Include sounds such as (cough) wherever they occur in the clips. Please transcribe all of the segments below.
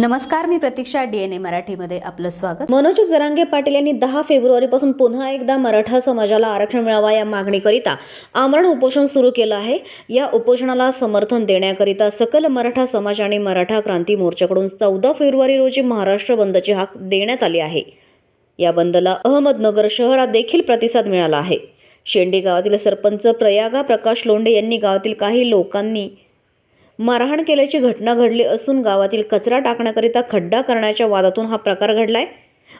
नमस्कार मी प्रतीक्षा D N ए मराठीमध्ये आपलं स्वागत. मनोज जरांगे पाटील यांनी दहा फेब्रुवारीपासून पुन्हा एकदा मराठा समाजाला आरक्षण मिळावा या मागणीकरिता आमरण उपोषण सुरू केलं आहे. या उपोषणाला समर्थन देण्याकरिता सकल मराठा समाज आणि मराठा क्रांती मोर्चाकडून चौदा फेब्रुवारी रोजी महाराष्ट्र बंदची हाक देण्यात आली आहे. या बंदला अहमदनगर शहरात देखील प्रतिसाद मिळाला आहे. शेंडी गावातील सरपंच प्रयागा प्रकाश लोंढे यांनी गावातील काही लोकांनी मारहाण केल्याची घटना घडली असून गावातील कचरा टाकण्याकरिता खड्डा करण्याच्या वादातून हा प्रकार घडलाय.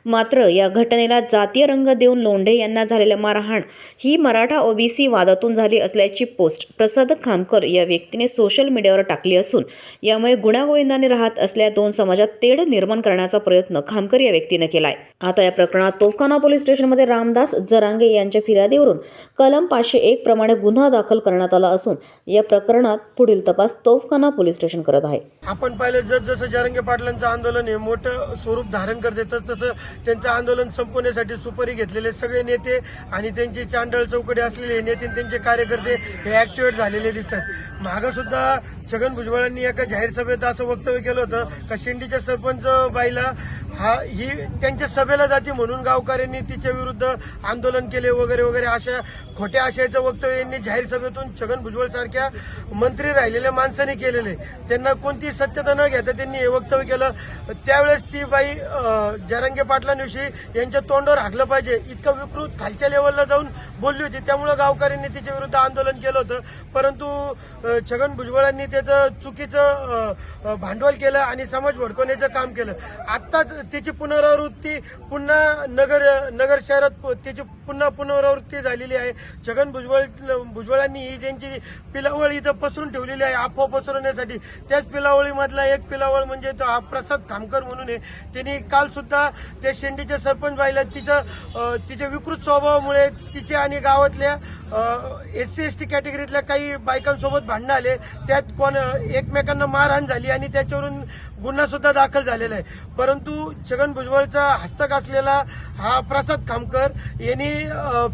मात्र या घटनेला जातीय रंग देऊन लोंढे यांना झालेल्या मारहाण ही मराठा ओबीसी वादातून झाली असल्याची पोस्ट प्रसाद खामकर या व्यक्तीने सोशल मीडियावर टाकली असून यामुळे गुण्यागोविंदाने राहत असल्या दोन समाजात तेढ निर्माण करण्याचा प्रयत्न खामकर या व्यक्तीने केलाय. आता या प्रकरणात तोफखाना पोलीस स्टेशनमध्ये रामदास जरांगे यांच्या फिर्यादीवरून कलम पाचशे एक प्रमाणे गुन्हा दाखल करण्यात आला असून या प्रकरणात पुढील तपास तोफखाना पोलीस स्टेशन करत आहे. आपण पाहिलं जस जसं जरंगे पाटलांचं आंदोलन हे मोठं स्वरूप धारण करते तस तसं त्यांचं आंदोलन संपवण्यासाठी सुपारी घेतलेले सगळे नेते आणि त्यांचे चांडळ चौकडे असलेले नेते त्यांचे कार्यकर्ते हे ऍक्टिव्हेट झालेले दिसतात. मागं सुद्धा छगन भुजबळांनी एका जाहीर सभेत असं वक्तव्य केलं होतं का शेंडीच्या सरपंच बाईला हा ही त्यांच्या सभेला जाते म्हणून गावकऱ्यांनी तिच्या विरुद्ध आंदोलन केले वगैरे वगैरे अशा खोट्या आशयाचं वक्तव्य यांनी जाहीर सभेतून छगन भुजबळ सारख्या मंत्री राहिलेल्या माणसाने केलेले. त्यांना कोणती सत्यता न घेता त्यांनी हे वक्तव्य केलं. त्यावेळेस ती बाई अं, जरांगे पाटलांविषयी यांच्या तोंडावर हाकलं पाहिजे. इतकं विकृत खालच्या लेवलला जाऊन बोलली होती. त्यामुळे गावकऱ्यांनी तिच्या विरुद्ध आंदोलन केलं होतं. परंतु छगन भुजबळांनी त्याचं चुकीचं भांडवल केलं आणि समाज भडकवण्याचं काम केलं. आत्ताच त्याची पुनरावृत्ती पुन्हा नगर नगर शहरात प- त्याची पुन्हा पुनरावृत्ती झालेली आहे. छगन भुजबळ भुजबळांनी ही ज्यांची पिलावळ इथं पसरून ठेवलेली आहे अफवा पसरवण्यासाठी त्याच पिलावळीमधला एक पिलावळ म्हणजे तो हा प्रसाद खामकर म्हणून आहे. त्यांनी काल सुद्धा त्या शेंडीच्या सरपंच बाईला तिचं तिच्या विकृत स्वभावामुळे तिचे आणि गावातल्या एस सी एस टी कॅटेगरीतल्या काही बायकांसोबत भांडणं आले. त्यात कोण एकमेकांना मारहाण झाली आणि त्याच्यावरून गुन्हा सुद्धा दाखल झालेला आहे. परंतु छगन भुजबळचा हस्तक असलेला हा प्रसाद खामकर यांनी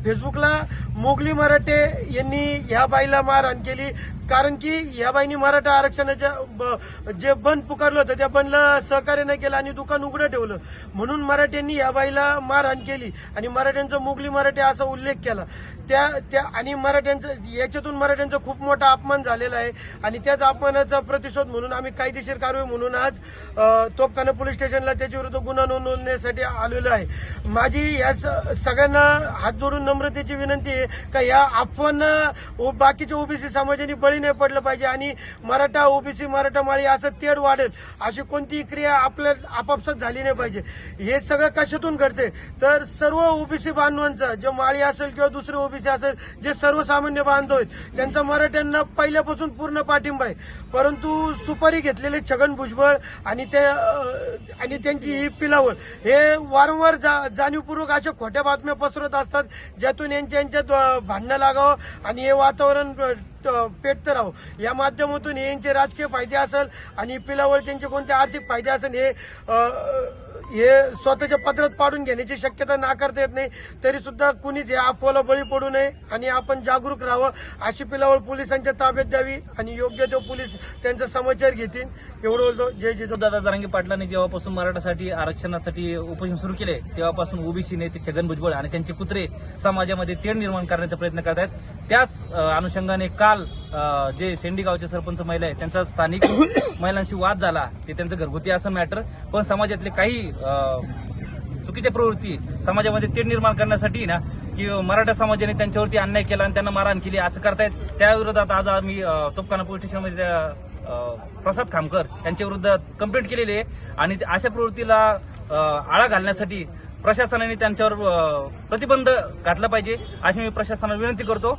फेसबुकला मोगली मराठे यांनी ह्या बाईला मारहाण केली. कारण की या बाईंनी मराठा आरक्षणाच्या ब- जे बंद पुकारलं होतं त्या बंदला सहकार्य नाही केलं आणि दुकान उघडं ठेवलं. म्हणून मराठ्यांनी या बाईला मारहाण केली आणि मराठ्यांचा मुघली मराठे असा उल्लेख केला. त्या त्या आणि मराठ्यांचं याच्यातून मराठ्यांचा खूप मोठा अपमान झालेला आहे. आणि त्याच अपमानाचा प्रतिशोध म्हणून आम्ही कायदेशीर कारवाई म्हणून आज अ, तोपखाना पोलीस स्टेशनला त्याच्याविरुद्ध गुन्हा नोंदवण्यासाठी आलेलो आहे. माझी या सगळ्यांना हात जोडून नम्रतेची विनंती आहे का या अफवांना बाकीच्या ओबीसी समाजाने बळी नाही पडलं पाहिजे. आणि मराठा ओबीसी मराठा माळी असं तेढ वाढेल. अशी कोणतीही क्रिया आपल्या आपापसात झाली नाही पाहिजे. हे सगळं कशातून घडते? तर सर्व ओबीसी बांधवांचं जे माळी असेल किंवा दुसरे ओबीसी असेल जे सर्वसामान्य बांधव आहेत त्यांचा मराठ्यांना पहिल्यापासून पूर्ण पाठिंबा आहे. परंतु सुपारी घेतलेले छगन भुजबळ आणि ते आणि त्यांची ही पिलावळ हे वारंवार जा- जाणीवपूर्वक अशा खोट्या बातम्या पसरत असतात ज्यातून यांच्या यांच्यात भांडणं लागावं आणि हे वातावरण पेटतं राहू. या माध्यमातून यांचे राजकीय फायदे असेल आणि पिलावळ त्यांचे कोणते आर्थिक फायदे असेल हे हे स्वतःच्या पत्रात पाडून घेण्याची शक्यता नाकारता येत नाही. तरी सुद्धा कुणीच या अफवाला बळी पडू नये आणि आपण जागरूक राहावं अशी पिलावळ पोलिसांच्या ताब्यात द्यावी आणि योग्य तो पोलीस त्यांचा समाचार घेतील. एवढं बोलतो. जय जय दादा जरांगी पाटलांनी जेव्हापासून मराठासाठी आरक्षणासाठी उपोषण सुरू केले तेव्हापासून ओबीसी नेते छगन भुजबळ आणि त्यांचे कुत्रे समाजामध्ये तेढ निर्माण करण्याचा प्रयत्न करत आहेत त्याच अनुषंगाने काल काल जे शेंडीगावचे सरपंच महिला आहेत त्यांचा स्थानिक (coughs) महिलांशी वाद झाला. ते त्यांचं घरगुती असं मॅटर पण समाजातले काही चुकीच्या प्रवृत्ती समाजामध्ये तेढ निर्माण करण्यासाठी ना की मराठा समाजाने त्यांच्यावरती अन्याय केला आणि त्यांना मारहाण केली असं करतायत. त्याविरोधात आज आम्ही तोपखाना पोलीस स्टेशनमध्ये प्रसाद खामकर यांच्या विरुद्ध कंप्लेंट केलेली आहे. आणि अशा प्रवृत्तीला आळा घालण्यासाठी प्रशासनाने त्यांच्यावर प्रतिबंध घातला पाहिजे अशी मी प्रशासनाला विनंती करतो.